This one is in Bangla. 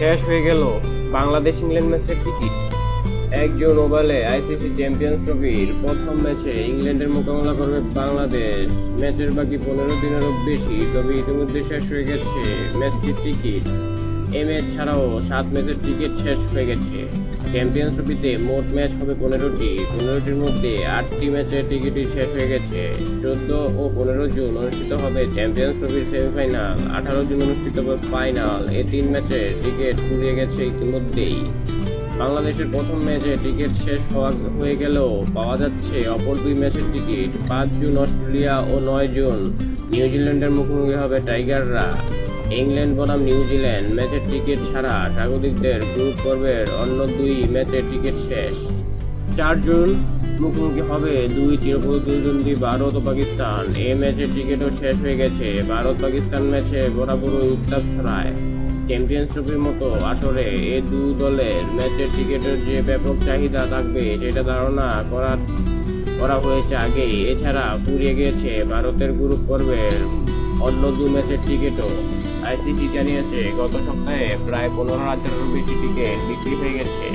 শেষ হয়ে গেল বাংলাদেশ ইংল্যান্ড ম্যাচের টিকিট। একজন ওভালে আইসিসি চ্যাম্পিয়ন্স ট্রফির প্রথম ম্যাচে ইংল্যান্ডের মোকাবেলা করবে বাংলাদেশ। ম্যাচের বাকি পনেরো দিনেরও বেশি, তবে ইতিমধ্যে শেষ হয়ে গেছে ম্যাচটির টিকিট। এই ম্যাচ ছাড়াও সাত ম্যাচের টিকিট শেষ হয়ে গেছে। চ্যাম্পিয়ন্স ট্রফিতে মোট ম্যাচ হবে পনেরোটি। পনেরোটির মধ্যে আটটি ম্যাচের টিকিটই শেষ হয়ে গেছে। চোদ্দ ও পনেরো জুন অনুষ্ঠিত হবে চ্যাম্পিয়ন্স ট্রফির সেমিফাইনাল আঠারো জুন অনুষ্ঠিত হবে ফাইনাল এই তিন ম্যাচের টিকিট ফুরিয়ে গেছে ইতিমধ্যেই। বাংলাদেশের প্রথম ম্যাচে টিকিট শেষ হওয়া হয়ে গেলেও পাওয়া যাচ্ছে অপর দুই ম্যাচের টিকিট। পাঁচ জুন অস্ট্রেলিয়া ও নয় জুন নিউজিল্যান্ডের মুখোমুখি হবে টাইগাররা। ইংল্যান্ড বনাম নিউজিল্যান্ড ম্যাচের টিকিট ছাড়া স্বাগতিকদের গ্রুপ পর্বের অন্য দুই ম্যাচের টিকিট শেষ। চার জুন মুখোমুখি হবে দুই চিরপ্রতিদ্বন্দ্বী ভারত ও পাকিস্তান। এই ম্যাচের টিকিটও শেষ হয়ে গেছে। ভারত পাকিস্তান ম্যাচে বরাবরই উত্তাপ ছড়ায়। চ্যাম্পিয়ন্স ট্রফির মতো আসরে এ দু দলের ম্যাচের টিকিটের যে ব্যাপক চাহিদা থাকবে, সেটা ধারণা করা করা হয়েছে আগেই। এছাড়া পুড়িয়ে গিয়েছে, ভারতের গ্রুপ পর্বের অন্য দু ম্যাচের টিকিটও আইসিসি জানিয়েছে, গত সপ্তাহে প্রায় পনেরো হাজারেরও বেশি টিকিট বিক্রি হয়ে গেছে।